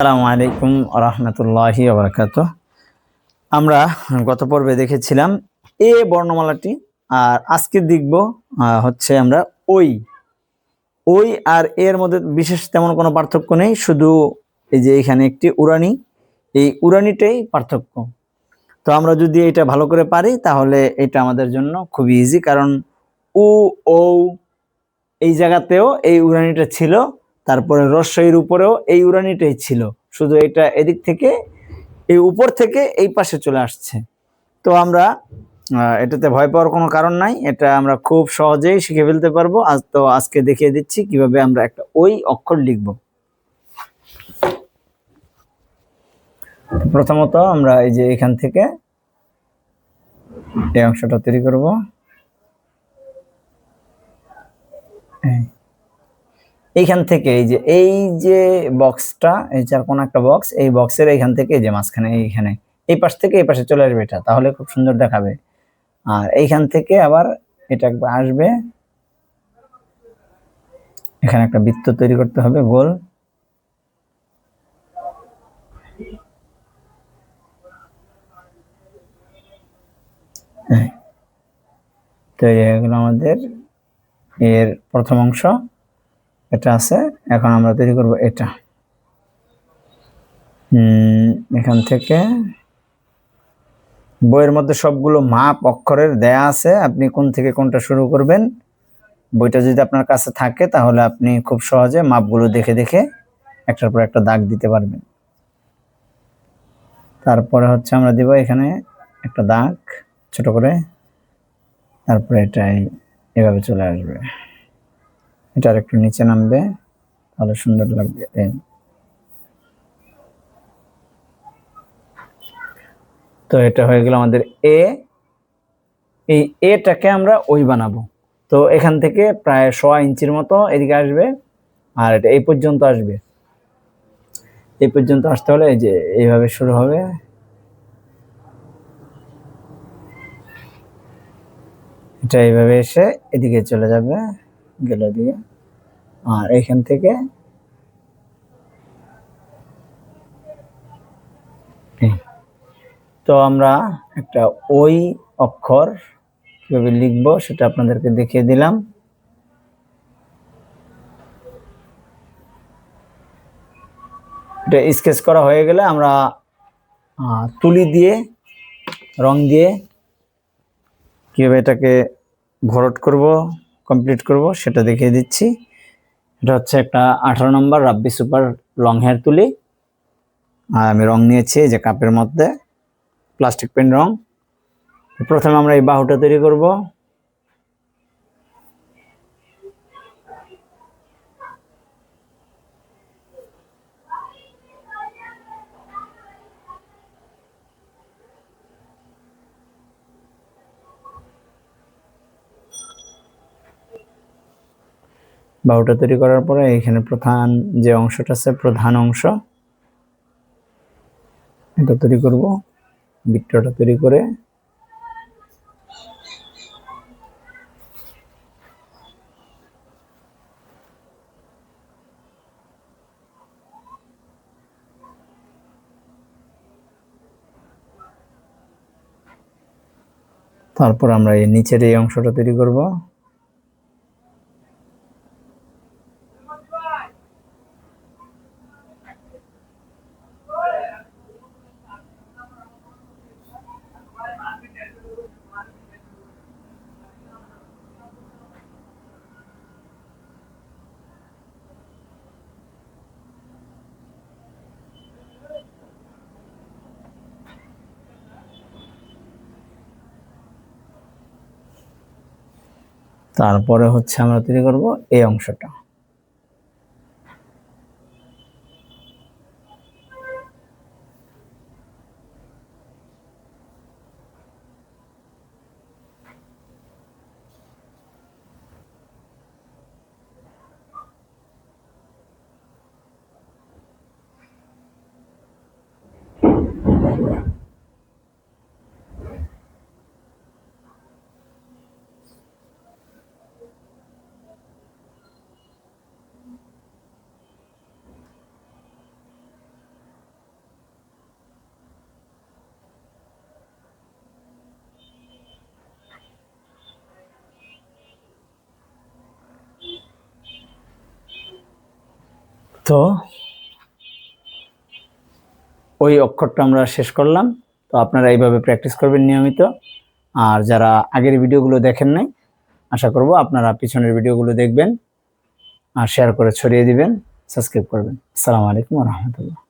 আসসালামু আলাইকুম রহমতুল্লাহি আবরকাত আমরা গত পর্বে দেখেছিলাম এ বর্ণমালাটি, আর আজকে দেখব হচ্ছে আমরা ওই। ওই আর এর মধ্যে বিশেষ তেমন কোনো পার্থক্য নেই, শুধু এই যে এখানে একটি উড়ানি, এই উড়ানিটাই পার্থক্য। তো আমরা যদি এটা ভালো করে পারি, তাহলে এটা আমাদের জন্য খুবই ইজি কারণ উ ও এই জায়গাতেও এই উড়ানিটা ছিল। তারপরে রস্যইর উপরেও এই উড়ানিটাই ছিল। শুধু এটা এদিক থেকে, এই উপর থেকে এই পাশে চলে আসছে। তো আমরা এটাতে ভয় পাওয়ার কোনো কারণ নাই। এটা আমরা খুব সহজেই শিখে ফেলতে পারব। আজ তো আজকে দেখিয়ে দিচ্ছি কীভাবে আমরা একটা ওই অক্ষর লিখব। প্রথমত আমরা এই যে এখান থেকে এই অংশটা তৈরি করব। এই। এইখান থেকে এই যে এই যে বক্সটা এই চার কোন একটা বক্স এই বক্সের এইখান থেকে যে মাঝখানে, এইখানে, এই পাশ থেকে এই পাশে চলে আসবে এটা, তাহলে খুব সুন্দর দেখাবে। আর এইখান থেকে আবার এটা একবার আসবে। এখানে একটা বৃত্ত তৈরি করতে হবে, গোল। তো এই হয়ে গেলো আমাদের এর প্রথম অংশ। এটা আছে, এখন আমরা তৈরি করব এটা। এখান থেকে বইয়ের মধ্যে সবগুলো মাপ, অক্ষরের দেয়া আছে, আপনি কোন থেকে কোনটা শুরু করবেন। বইটা যদি আপনার কাছে থাকে, তাহলে আপনি খুব সহজে মাপগুলো দেখে দেখে একটার পর একটা দাগ দিতে পারবেন। তারপরে হচ্ছে আমরা দিব এখানে একটা দাগ, ছোট করে। তারপরে এটাই এভাবে চলে আসবে। এটা একটু নিচে নামবে, তাহলে সুন্দর লাগবে। তো এটা হয়ে গেল আমাদের এ এই এটাকে আমরা ওই বানাবো। তো এখান থেকে প্রায় ছ ইঞ্চির মতো এদিকে আসবে, আর এটা এই পর্যন্ত আসবে। এই পর্যন্ত আসতে হলে এই যে এইভাবে শুরু হবে। এটা এইভাবে এসে এদিকে চলে যাবে। গেল দিয়ে, আর এখান থেকে তো আমরা একটা ওই অক্ষর কীভাবে লিখব সেটা আপনাদেরকে দেখিয়ে দিলাম। এটা স্কেচ করা হয়ে গেলে আমরা তুলি দিয়ে, রং দিয়ে কীভাবে এটাকে ভরট করব। কমপ্লিট করব, সেটা দেখিয়ে দিচ্ছি। এটা হচ্ছে একটা আঠারো নম্বর রাব্বি সুপার লং হেয়ার তুলি। আর আমি রং নিয়েছি যে কাপের মধ্যে প্লাস্টিক পেন রং। প্রথমে আমরা এই বাহুটা তৈরি করব। বাহুটা তৈরি করার পরে এখানে প্রধান যে অংশটা আছে, প্রধান অংশ, এটা তৈরি করব। বৃত্তটা তৈরি করে তারপর আমরা এই নিচের এই অংশটা তৈরি করব। তারপরে হচ্ছে আমরা তৈরি করব এই অংশটা তো ওই অক্ষরটা আমরা শেষ করলাম। তো আপনারা এইভাবে প্র্যাকটিস করবেন নিয়মিত। আর যারা আগের ভিডিওগুলো দেখেন নাই, আশা করব আপনারা পিছনের ভিডিওগুলো দেখবেন আর শেয়ার করে ছড়িয়ে দিবেন সাবস্ক্রাইব করবেন। আসসালামু আলাইকুম রহমতুল্লাহ।